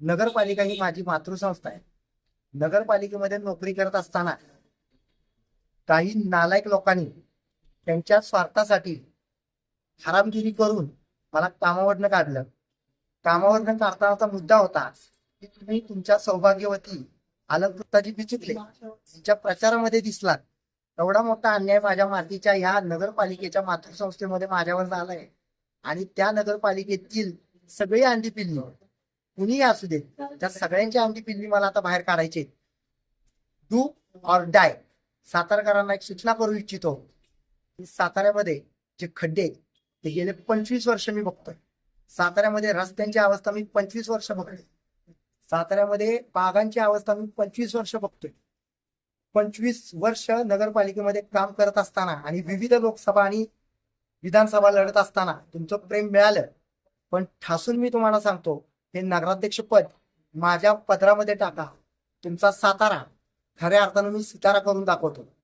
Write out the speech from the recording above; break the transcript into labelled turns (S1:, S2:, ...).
S1: नगरपालिका ही माझी मातृसंस्था आहे. नगरपालिकेमध्ये नोकरी करत असताना काही नालायक लोकांनी त्यांच्या स्वार्थासाठी हरामगिरी करून मला कामावरनं काढलं. कामावरनं काढतानाचा मुद्दा होता की तुम्ही तुमच्या सौभाग्यवती अलंकृताजी बिचुकले. तुमच्या प्रचारामध्ये दिसलात एवढा मोठा अन्याय माझ्या मातीच्या ह्या नगरपालिकेच्या मातृसंस्थेमध्ये माझ्यावर झालाय. आणि त्या नगरपालिकेतील सगळी अंडी पिल्ली कुणीही असू दे. त्या सगळ्यांची आमची पिल्ली मला आता बाहेर काढायचे डू ऑर डाय सातारकरांना एक सूचना करू इच्छितो. की साताऱ्यामध्ये जे खड्डे आहेत, ते गेले पंचवीस वर्ष मी बघतोय. साताऱ्यामध्ये रस्त्यांची अवस्था मी पंचवीस वर्ष बघतोय. साताऱ्यामध्ये बागांची अवस्था मी पंचवीस वर्ष बघतोय. पंचवीस वर्ष नगरपालिकेमध्ये काम करत असताना आणि विविध लोकसभा आणि विधानसभा लढत असताना तुमचं प्रेम मिळालं. पण ठासून मी तुम्हाला सांगतो हे नगराध्यक्ष पद माझ्या पदरामध्ये टाका. तुमचा सातारा. खऱ्या अर्थानं मी सितारा करून दाखवतो.